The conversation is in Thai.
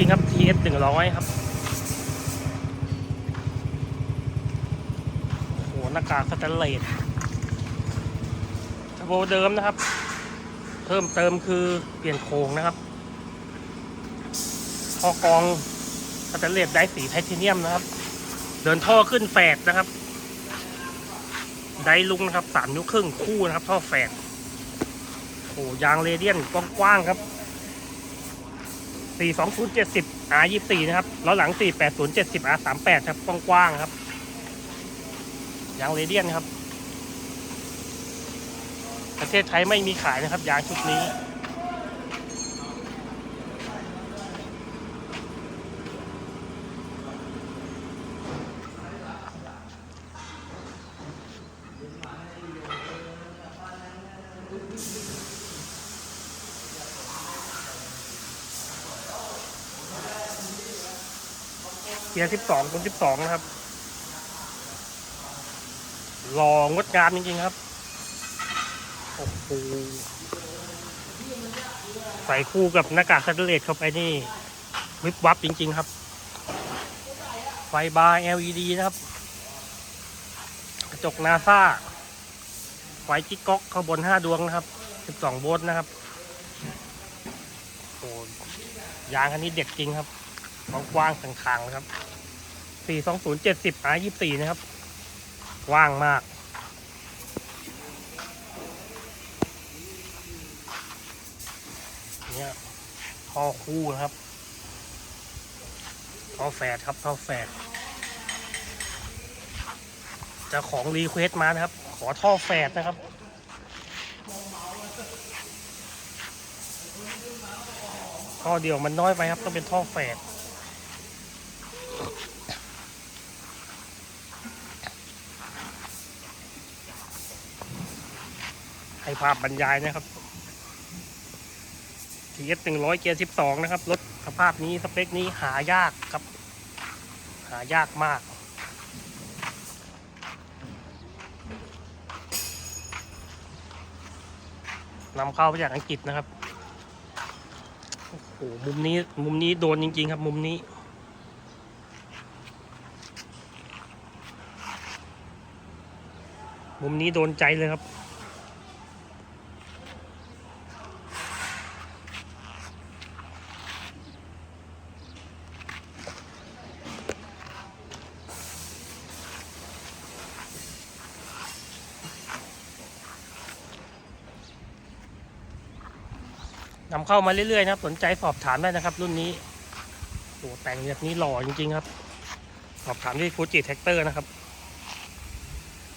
ริงๆครับ TS 100 ครับโอ้โหหน้ากากสแตนเลสทโบเดิมนะครับ เพิ่มเติมคือเปลี่ยนโครงนะครับท่อกรองสแตนเลสได้สีไทเทเนียมนะครับ เดินท่อขึ้นแฝดนะครับ ไดลุงนะครับสามนิ้วครึ่งคู่นะครับ ท่อแฝดโอ้ยางเรเดียนกว้างๆครับ 42070 R24 นะครับล้อหลัง 48070 R38 ครับกว้างๆครับยางเรเดียนครับ ประเทศไทยไม่มีขายนะครับยางชุดนี้ เกียร์12ตัว12นะครับหล่องดงามจริงๆครับโอ้โหใส่คู่กับหน้ากากซัตเตอร์เลสเข้าไปนี่วิบวับจริง ๆ ครับ ไฟบาร์ LED นะครับ กระจกนาซาไฟจิ๊กก๊อกข้างบน5ดวงนะครับ12โวลต์นะครับโอ้ยางคันนี้เด็กจริงครับ กว้างๆทางๆนะครับ 42070 R24 นะครับ กว้างมากเนี่ยท่อคู่นะครับท่อแฝดครับท่อแฝดจะของรีเควสต์มานะครับ ขอท่อแฝดนะครับท่อเดียวมันน้อยไปครับต้องเป็นท่อแฝด ให้ภาพบรรยายนะครับ TS 100เกียร์12นะครับรถสภาพนี้สเปคนี้หายากครับ หายากมากนำเข้ามาจากอังกฤษนะครับ โอ้โห มุมนี้ มุมนี้โดนจริง ๆ ครับ มุมนี้ มุมนี้โดนใจเลยครับ นำเข้ามาเรื่อยๆนะครับสนใจสอบถามได้นะครับ รุ่นนี้โอ้แต่งแบบนี้หล่อจริงๆครับ สอบถามที่ฟูจิแท็กเตอร์นะครับ